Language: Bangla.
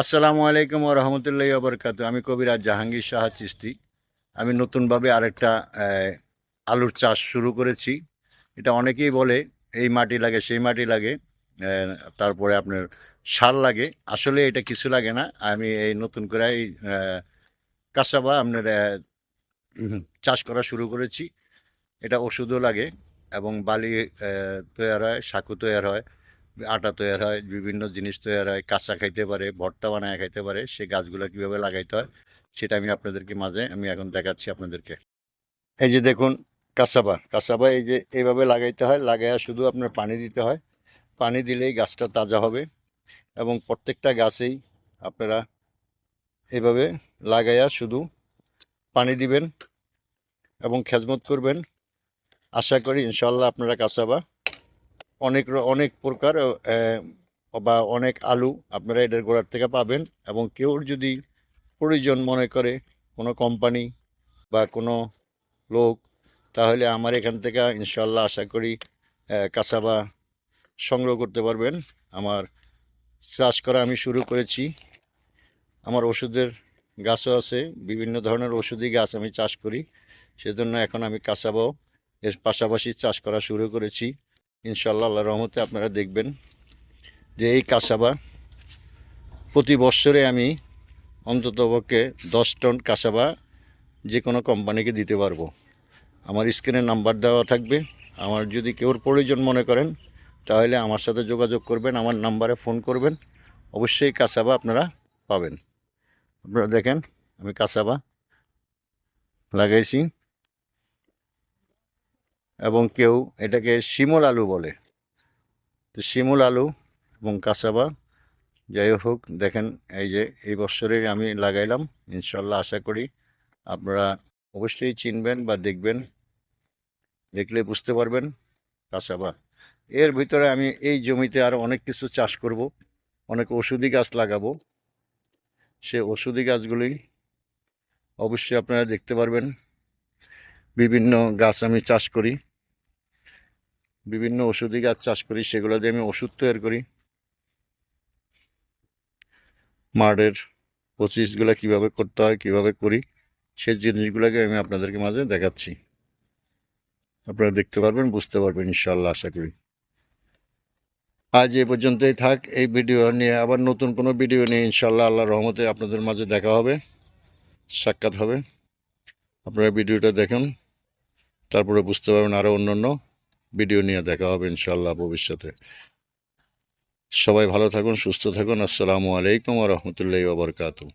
আসসালামু আলাইকুম রহমতুল্লাহ বরকাত আমি কবিরাজ জাহাঙ্গীর শাহ চিস্তি আমি নতুনভাবে আরেকটা আলুর চাষ শুরু করেছি। এটা অনেকেই বলে, এই মাটি লাগে, সেই মাটি লাগে তারপরে আপনার সার লাগে। আসলে এটা কিছু লাগে না। আমি এই নতুন করে এই কাঁচাবা আপনার চাষ করা শুরু করেছি। এটা ওষুধও লাগে এবং বালি তৈরি হয়, সাঁকু তৈরি হয়। আটা তৈরি হয়, বিভিন্ন জিনিস তৈরি হয়, কাঁচা খাইতে পারে, ভর্তা বানায় খাইতে পারে সেই গাছগুলো কীভাবে লাগাইতে হয় সেটা আমি আপনাদেরকে মাঝে আমি এখন দেখাচ্ছি আপনাদেরকে। এই যে দেখুন, কাঁচাবা কাঁচাবা এই যে এইভাবে লাগাইতে হয়, লাগাইয়া শুধু আপনার পানি দিতে হয়, পানি দিলেই গাছটা তাজা হবে এবং প্রত্যেকটা গাছেই আপনারা এইভাবে লাগাইয়া শুধু পানি দিবেন এবং খেজমত করবেন। আশা করি ইনশাল্লাহ আপনারা কাঁচাবা অনেক অনেক প্রকার বা অনেক আলু আপনারা এটার গোড়ার থেকে পাবেন এবং কেউ যদি প্রয়োজন মনে করে কোনো কোম্পানি বা কোনো লোক, তাহলে আমার এখান থেকে ইনশাল্লাহ আশা করি কাঁচাবা সংগ্রহ করতে পারবেন। আমার চাষ করা আমি শুরু করেছি। আমার ওষুধের গাছও আছে, বিভিন্ন ধরনের ওষুধি গাছ আমি চাষ করি। সেজন্য এখন আমি কাঁচাবাও এর পাশাপাশি চাষ করা শুরু করেছি। ইনশাল্লাহ আল্লাহ রহমতে আপনারা দেখবেন যে এই কাঁচাবা প্রতি বৎসরে আমি অন্ততপক্ষে দশ টন কাঁচাবা যে কোনো কোম্পানিকে দিতে পারব। আমার স্ক্রিনে নাম্বার দেওয়া থাকবে। আমার যদি কেউর প্রয়োজন মনে করেন, তাহলে আমার সাথে যোগাযোগ করবেন, আমার নাম্বারে ফোন করবেন। অবশ্যই কাঁচাবা আপনারা পাবেন। আপনারা দেখেন, আমি কাঁচাবা লাগাইছি। এবং কেউ এটাকে শিমল আলু বলে। তো শিমুল আলু এবং কাঁচাবা, যাই হোক, দেখেন এই যে এই বছরে আমি লাগাইলাম, ইনশাল্লাহ আশা করি আপনারা অবশ্যই চিনবেন বা দেখবেন, দেখলে বুঝতে পারবেন কাঁচাবা। এর ভিতরে আমি এই জমিতে আরও অনেক কিছু চাষ করব, অনেক ওষুধি গাছ লাগাবো। সে ওষুধি গাছগুলি অবশ্যই আপনারা দেখতে পারবেন। বিভিন্ন গাছ আমি চাষ করি। বিভিন্ন ওষুধি গাছ চাষ করি, সেগুলো দিয়ে আমি ওষুধ তৈরি করি। মাঠের পঁচিশগুলো কীভাবে করতে হয়, কীভাবে করি সেই জিনিসগুলোকে আমি আপনাদেরকে মাঝে দেখাচ্ছি। আপনারা দেখতে পারবেন, বুঝতে পারবেন ইনশাল্লাহ আশা করি। আজ এ পর্যন্তই থাক, এই ভিডিও নিয়ে আবার নতুন কোনো ভিডিও নিয়ে ইনশাল্লাহ আল্লাহ রহমতে আপনাদের মাঝে দেখা হবে, সাক্ষাৎ হবে। আপনারা ভিডিওটা দেখুন। তারপরে বুঝতে পারবেন আরও অন্য অন্য ভিডিও নিয়ে দেখা হবে ইনশাল্লাহ ভবিষ্যতে। সবাই ভালো থাকুন, সুস্থ থাকুন। আসসালামু আলাইকুম রহমতুল্লাহ বাবরকাতু